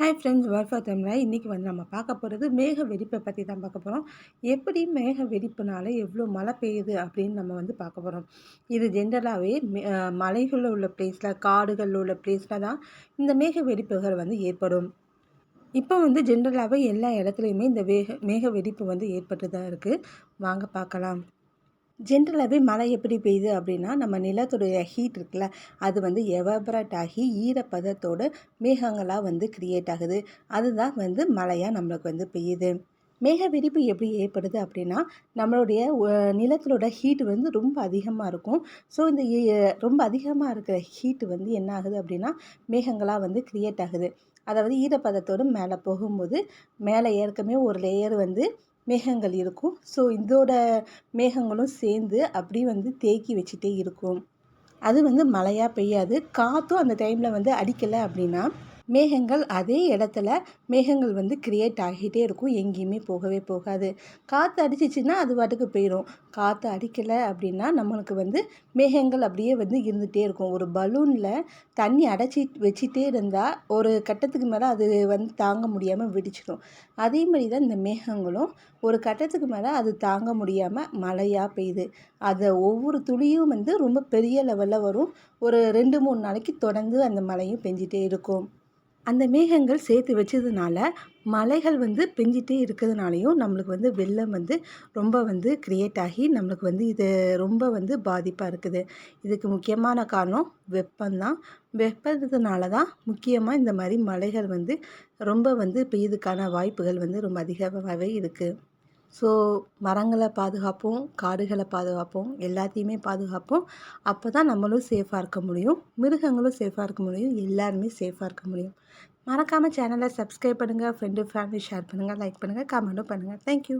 Hi friends வர்ஃபா தமிழா இன்றைக்கி வந்து நம்ம பார்க்க போகிறது மேக வெடிப்பை பற்றி தான் பார்க்க போகிறோம் எப்படி மேக வெடிப்புனால எவ்வளோ மழை பெய்யுது அப்படின்னு நம்ம வந்து பார்க்க போகிறோம் இது ஜென்ரலாகவே மலைகளில் உள்ள பிளேஸில் காடுகளில் உள்ள பிளேஸில் தான் இந்த மேக வெடிப்புகள் வந்து ஏற்படும். இப்போ வந்து ஜென்ரலாகவே எல்லா இடத்துலையுமே இந்த வேக மேக வெடிப்பு வந்து ஏற்பட்டு தான் இருக்குது வாங்க பார்க்கலாம். ஜென்ரலாகவே மழை எப்படி பெய்யுது அப்படின்னா நம்ம நிலத்துடைய ஹீட் இருக்குல்ல அது வந்து எவாபரேட் ஆகி ஈரப்பதத்தோட மேகங்களாக வந்து க்ரியேட் ஆகுது. அதுதான் வந்து மழையாக நம்மளுக்கு வந்து பெய்யுது. மேக வெடிப்பு எப்படி ஏற்படுது அப்படின்னா நம்மளுடைய நிலத்திலோட ஹீட் வந்து ரொம்ப அதிகமாக இருக்கும். ஸோ இந்த ரொம்ப அதிகமாக இருக்கிற ஹீட்டு வந்து என்ன ஆகுது அப்படின்னா மேகங்களாக வந்து க்ரியேட் ஆகுது. அதாவது ஈரப்பதத்தோடு மேலே போகும்போது மேலே ஏற்கனவே ஒரு லேயர் வந்து மேகங்கள் இருக்கும். ஸோ இதோட மேகங்களும் சேர்ந்து அப்படி வந்து தேக்கி வச்சுட்டே இருக்கும். அது வந்து மழையாக பெய்யாது. காற்றும் அந்த டைமில் வந்து அடிக்கலை அப்படின்னா மேகங்கள் அதே இடத்துல மேகங்கள் வந்து க்ரியேட் ஆகிட்டே இருக்கும். எங்கேயுமே போகவே போகாது. காற்று அடிச்சிச்சின்னா அது பாட்டுக்கு போயிடும் காற்று அடிக்கலை அப்படின்னா நம்மளுக்கு வந்து மேகங்கள் அப்படியே வந்து இருந்துகிட்டே இருக்கும். ஒரு பலூனில் தண்ணி அடைச்சி வச்சிட்டே இருந்தால் ஒரு கட்டத்துக்கு மேலே அது வந்து தாங்க முடியாமல் வெடிச்சிடும். அதே மாதிரி தான் இந்த மேகங்களும் ஒரு கட்டத்துக்கு மேலே அது தாங்க முடியாமல் மழையாக பெய்யுது. அதை ஒவ்வொரு துளியும் வந்து ரொம்ப பெரிய லெவலில் வரும். ஒரு ரெண்டு மூணு நாளைக்கு தொடர்ந்து அந்த மழையும் பெஞ்சிட்டே இருக்கும். அந்த மேகங்கள் சேர்த்து வச்சதுனால மலைகள் வந்து பெஞ்சிட்டே இருக்கிறதுனாலையும் நம்மளுக்கு வந்து வெள்ளம் வந்து ரொம்ப வந்து க்ரியேட் ஆகி நம்மளுக்கு வந்து இது ரொம்ப வந்து பாதிப்பாக இருக்குது. இதுக்கு முக்கியமான காரணம் வெப்பம்தான். வெப்பத்தினால தான் முக்கியமாக இந்த மாதிரி மலைகள் வந்து ரொம்ப வந்து பெய்யுதுக்கான வாய்ப்புகள் வந்து ரொம்ப அதிகமாகவே இருக்குது ஸோ மரங்களை பாதுகாப்போம் காடுகளை பாதுகாப்போம் எல்லாத்தையுமே பாதுகாப்போம். அப்போ தான் நம்மளும் சேஃபாக இருக்க முடியும். மிருகங்களும் சேஃபாக இருக்க முடியும். எல்லாருமே சேஃபாக இருக்க முடியும். மறக்காமல் சேனலை சப்ஸ்கிரைப் பண்ணுங்கள் ஃப்ரெண்டு ஃபேமிலி ஷேர் பண்ணுங்கள் லைக் பண்ணுங்கள் கமெண்ட்டும் பண்ணுங்கள் தேங்க்யூ